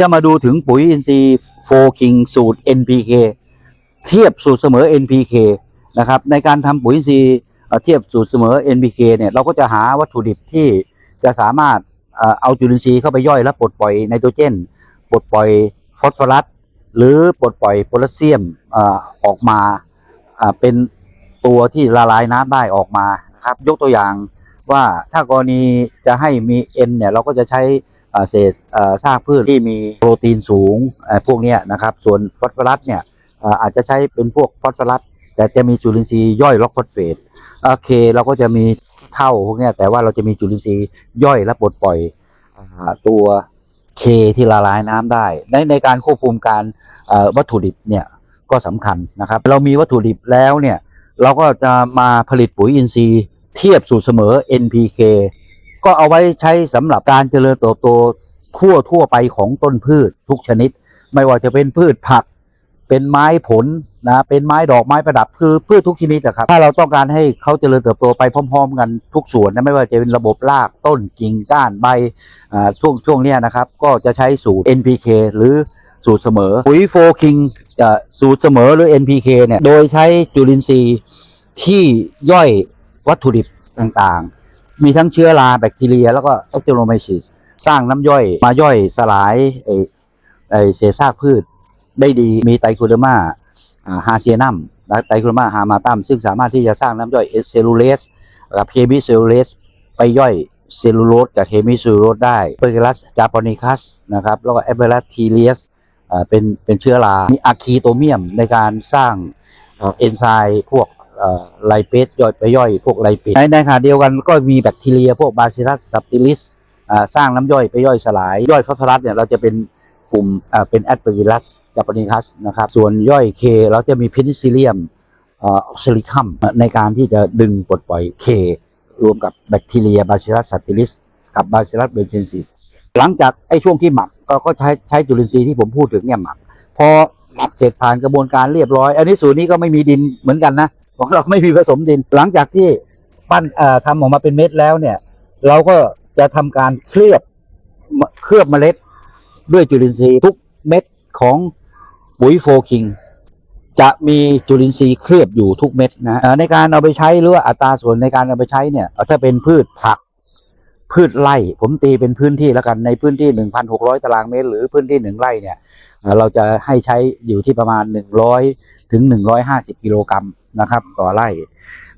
จะมาดูถึงปุ๋ยอินทรีย์โฟคิงสูตร NPK เทียบสูตรเสมอ NPK นะครับในการทำปุ๋ยอินทรีย์เอ่อเทียบสูตรเสมอ NPK เนี่ยเราก็จะหาวัตถุดิบที่จะสามารถเอาจุลินทรีย์เข้าไปย่อยและปลดปล่อยไนโตรเจนปลดปล่อยฟอสฟอรัสหรือปลดปล่อยโพแทสเซียมออกมาเป็นตัวที่ละลายน้ำได้ออกมาครับยกตัวอย่างว่าถ้ากรณีจะให้มี N เนี่ยเราก็จะใช้ เศษซากพืชที่มีโปรตีนสูงพวกนี้นะครับ ส่วนฟอสฟอรัสเนี่ยอาจจะใช้เป็นพวกฟอสฟอรัส แต่จะมีจุลินทรีย์ย่อยล็อกฟอสเฟตโอเค เราก็จะมีเท่าพวกนี้แต่ว่าเราจะมีจุลินทรีย์ย่อยและปลดปล่อยตัวเคที่ละลายน้ำได้ ในในการควบคุมการวัตถุดิบเนี่ยก็สำคัญนะครับ เรามีวัตถุดิบแล้วเนี่ยเราก็จะมาผลิตปุ๋ยอินทรีย์เทียบสูตรเสมอ NPK ก็เอาไว้ใช้สำหรับการเจริญเติบโตทั่วทั่วไปของต้นพืชทุกชนิด ไม่ว่าจะเป็นพืชผัก เป็นไม้ผลนะเป็นไม้ดอกไม้ประดับคือพืชทุกชนิดนะครับ ถ้าเราต้องการให้เขาเจริญเติบโตไปพร้อม ๆ กันทุกส่วนนะไม่ว่าจะเป็นระบบรากต้นกิ่งก้านใบอ่าช่วงช่วงเนี้ยนะครับ ก็จะใช้สูตร NPK หรือสูตรเสมอปุ๋ยโฟคิงสูตรเสมอหรือ NPK เนี่ยโดยใช้จุลินทรีย์ที่ย่อยวัตถุดิบต่างๆ มีทั้งเชื้อราแบคทีเรีย แล้วก็แอคติโนไมซิสสร้างน้ำย่อยมาย่อยสลายไอ้ไอ้เศษซากพืชได้ดีมีไตรโคเดอร์มาฮาเซียนัมและไตรโคเดอร์มาฮามาตัมซึ่งสามารถที่จะสร้างน้ำย่อยเซลลูเลสกับเฮมิเซลลูเลสไปย่อยเซลลูโลสกับเฮมิเซลลูโลสได้เปอร์เกลัสจาปอนิคัสนะครับแล้วก็แอเบลัสทีเลียสเป็นเป็นเชื้อรา มีอะคีโตเมียมในการสร้างเอนไซม์พวก ไลเปสย่อยไปย่อยพวกไลเปสในในขณะเดียวกันก็มีแบคทีเรีย พวกบาซิลัสซับติลิสสร้างน้ำย่อยไปย่อยสลาย ย่อยฟอสฟอรัสเนี่ยเราจะเป็นกลุ่มเป็นแอดเปอริลัสจาปนิคัสนะครับ ส่วนย่อยเคเราจะมีพินิซิเลียมออซิลิคัมในการที่จะดึงปลดปล่อยเครวมกับแบคทีเรียบาซิลัสซัตติลิสกับบาซิลัสเบนเซนซิสหลังจากไอ้ช่วงที่หมักก็ก็ใช้ใช้จุลินทรีย์ที่ผมพูดถึงเนี่ยหมัก พอหมักเสร็จผ่านกระบวนการเรียบร้อย อันนี้สูตรนี้ก็ไม่มีดินเหมือนกันนะ ของเราไม่มีผสมดิน หลังจากที่ปั้นเอ่อทำออกมาเป็นเม็ดแล้วเนี่ย เราก็จะทำการเคลือบเคลือบเมล็ดด้วยจุลินทรีย์ทุกเม็ดของปุ๋ยโฟคิงจะมีจุลินทรีย์เคลือบอยู่ทุกเม็ดนะในการเอาไปใช้หรือว่าอัตราส่วนในการเอาไปใช้เนี่ย ถ้าเป็นพืชผัก พืชไร่ ผมตีเป็นพื้นที่แล้วกันในพื้นที่ 1,600 ตารางเมตร หรือพื้นที่หนึ่งไร่เนี่ย เอ่อเราจะให้ใช้อยู่ที่ประมาณ 100 ถึง 150 กิโลกรัมนะครับต่อไร่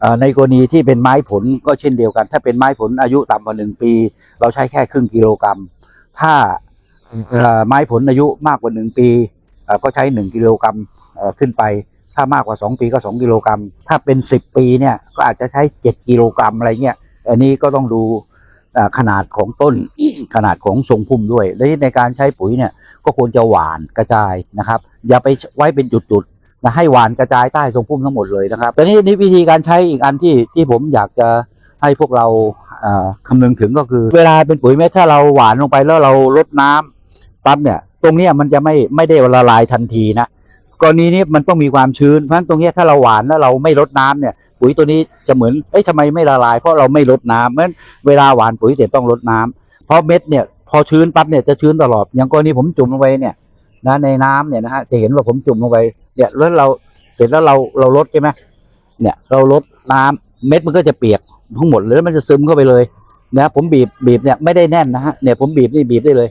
เอ่อในกรณีที่เป็นไม้ผลก็เช่นเดียวกัน ถ้าเป็นไม้ผลอายุต่ำกว่า1ปี เราใช้แค่ครึ่งกิโลกรัม ถ้าเอ่อไม้ผลอายุมากกว่าหนึ่งปีเอ่อก็ใช้หนึ่งกิโลกรัมเอ่อขึ้นไป ถ้ามากกว่าสองปีก็สองกิโลกรัม ถ้าเป็นสิบปีเนี่ยก็อาจจะใช้เจ็ดกิโลกรัมอะไรเงี้ย อันนี้ก็ต้องดูเอ่อ ขนาดของต้นขนาดของทรงพุ่มด้วย และในการใช้ปุ๋ยเนี่ยก็ควรจะหวานกระจายนะครับ อย่าไปไว้เป็นจุดๆนะให้หวานกระจายใต้ทรงพุ่มทั้งหมดเลยนะครับแต่นี่นี่วิธีการใช้อีกอันที่ที่ผมอยากจะให้พวกเราคำนึงถึงก็คือ เวลาเป็นปุ๋ยเม็ดถ้าเราหวานลงไปแล้วเราลดน้ำปั๊บเนี่ย ตรงนี้มันจะไม่ไม่ได้ละลายทันทีนะกรณีนี้มันต้องมีความชื้นเพราะฉะนั้นตรงนี้ถ้าเราหวานแล้วเราไม่ลดน้ำเนี่ย ปุ๋ยตัวนี้จะเหมือนเอ้ยทำไมไม่ละลายเพราะเราไม่ลดน้ำเพราะฉะนั้นเวลาหวานปุ๋ยเสร็จต้องลดน้ำเพราะเม็ดเนี่ยพอชื้นปั๊บเนี่ยจะชื้นตลอดอย่างกรณีผมจุ่มลงไปเนี่ยนะในน้ำเนี่ยนะฮะจะเห็นว่าผมจุ่มลงไปเนี่ยแล้วเราเสร็จแล้วเราเราลดใช่ไหมเนี่ย เราลดน้ำเม็ดมันก็จะเปียกทั้งหมดเลยแล้วมันจะซึมเข้าไปเลยนะผมบีบบีบเนี่ยไม่ได้แน่นนะฮะเนี่ยผมบีบนี่บีบได้เลย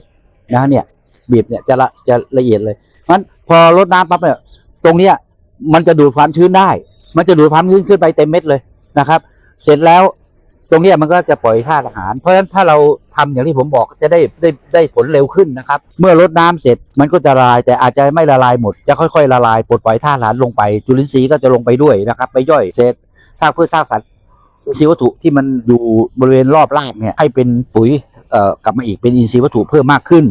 นะ เนี่ย บีบเนี่ยจะละจะละเอียดเลยเพราะฉะนั้นพอลดน้ำปั๊บเนี่ยตรงเนี้ยมันจะดูดความชื้นได้ มันจะดูดความชื้นขึ้นไปเต็มเม็ดเลยนะครับ เสร็จแล้วตรงนี้มันก็จะปล่อยธาตุอาหาร เพราะฉะนั้นถ้าเราทำอย่างที่ผมบอกจะได้ได้ได้ผลเร็วขึ้นนะครับ เมื่อลดน้ำเสร็จมันก็จะละลาย แต่อาจจะไม่ละลายหมด จะค่อยๆละลายปลดปล่อยธาตุอาหารลงไป จุลินทรีย์ก็จะลงไปด้วยนะครับ ไปย่อยเศษซากพืชซากสัตว์อินทรีย์วัตถุที่มันอยู่บริเวณรอบรากเนี่ยให้เป็นปุ๋ยเอ่อกลับมาอีกเป็นอินทรีย์วัตถุเพิ่มมากขึ้น